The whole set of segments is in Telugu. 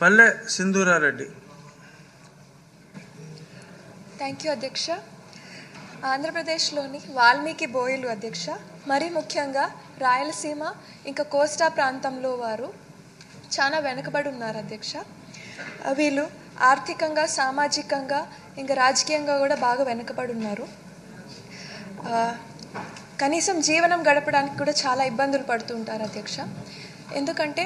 పల్లె సింధూరారెడ్డి. థ్యాంక్ యూ అధ్యక్ష. ఆంధ్రప్రదేశ్లోని వాల్మీకి బోయలు అధ్యక్ష మరీ ముఖ్యంగా రాయలసీమ ఇంకా కోస్టా ప్రాంతంలో వారు చాలా వెనుకబడి ఉన్నారు అధ్యక్ష. వీళ్ళు ఆర్థికంగా సామాజికంగా ఇంకా రాజకీయంగా కూడా బాగా వెనుకబడి ఉన్నారు. కనీసం జీవనం గడపడానికి కూడా చాలా ఇబ్బందులు పడుతుంటారు అధ్యక్ష. ఎందుకంటే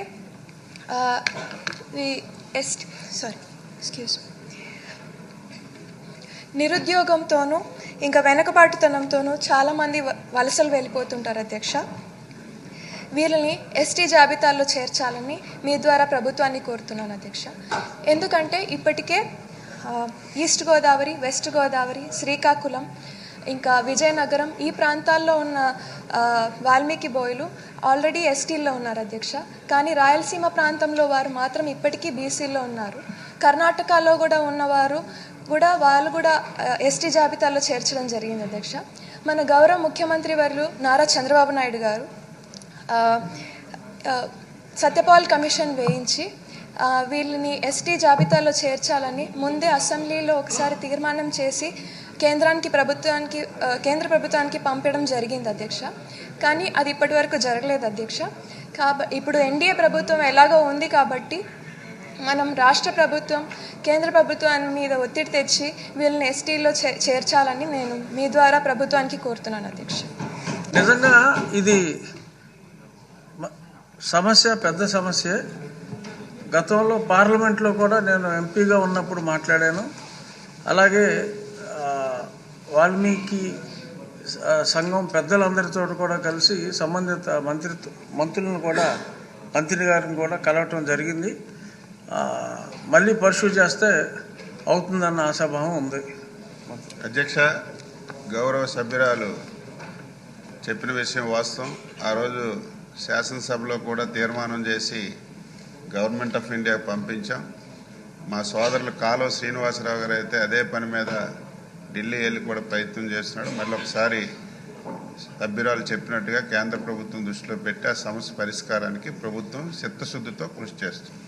ఎస్ట్ సారీ ఎక్స్క్యూజ్ నిరుద్యోగంతోనూ ఇంకా వెనకబాటుతనంతోనూ చాలామంది వ- వలసలు వెళ్ళిపోతుంటారు అధ్యక్ష. వీళ్ళని ఎస్టీ జాబితాలో చేర్చాలని మీ ద్వారా ప్రభుత్వాన్ని కోరుతున్నాను అధ్యక్ష. ఎందుకంటే ఇప్పటికే uh, east Godavari west Godavari Srikakulam ఇంకా విజయనగరం ఈ ప్రాంతాల్లో ఉన్న వాల్మీకి బోయలు ఆల్రెడీ ఎస్టీల్లో ఉన్నారు అధ్యక్ష. కానీ రాయలసీమ ప్రాంతంలో వారు మాత్రం ఇప్పటికీ బీసీలో ఉన్నారు. కర్ణాటకలో కూడా ఉన్నవారు కూడా వాళ్ళు కూడా ఎస్టీ జాబితాలో చేర్చడం జరిగింది అధ్యక్ష. మన గౌరవ ముఖ్యమంత్రి వర్లు నారా చంద్రబాబు నాయుడు గారు సత్యపాల్ కమిషన్ వేయించి వీళ్ళని ఎస్టీ జాబితాలో చేర్చాలని ముందే అసెంబ్లీలో ఒకసారి తీర్మానం చేసి కేంద్రానికి ప్రభుత్వానికి కేంద్ర ప్రభుత్వానికి పంపడం జరిగింది అధ్యక్ష. కానీ అది ఇప్పటి వరకు జరగలేదు అధ్యక్ష. కాబ ఇప్పుడు ఎన్డీఏ ప్రభుత్వం ఎలాగో ఉంది కాబట్టి మనం రాష్ట్ర ప్రభుత్వం కేంద్ర ప్రభుత్వాన్ని మీద ఒత్తిడి తెచ్చి వీళ్ళని ఎస్టీలో చే చేర్చాలని నేను మీ ద్వారా ప్రభుత్వానికి కోరుతున్నాను అధ్యక్ష. నిజంగా ఇది సమస్య పెద్ద సమస్య. గతంలో పార్లమెంట్లో కూడా నేను ఎంపీగా ఉన్నప్పుడు మాట్లాడాను. అలాగే వాల్మీకి సంఘం పెద్దలందరితో కూడా కలిసి సంబంధిత మంత్రిత్వ మంత్రులను కూడా మంత్రి గారిని కూడా కలవటం జరిగింది. మళ్ళీ పర్సూ చేస్తే అవుతుందన్న ఆశాభావం ఉంది. అధ్యక్ష గౌరవ సభ్యురాలు చెప్పిన విషయం వాస్తవం. ఆ రోజు శాసనసభలో కూడా తీర్మానం చేసి గవర్నమెంట్ ఆఫ్ ఇండియాకు పంపించాం. మా సోదరులు కాలువ శ్రీనివాసరావు గారు అయితే అదే పని మీద ఢిల్లీ వెళ్ళి కూడా ప్రయత్నం చేస్తున్నాడు. మళ్ళీ ఒకసారి సభ్యురాలు చెప్పినట్టుగా కేంద్ర ప్రభుత్వం దృష్టిలో పెట్టి ఆ సమస్య పరిష్కారానికి ప్రభుత్వం చిత్తశుద్ధితో కృషి చేస్తుంది.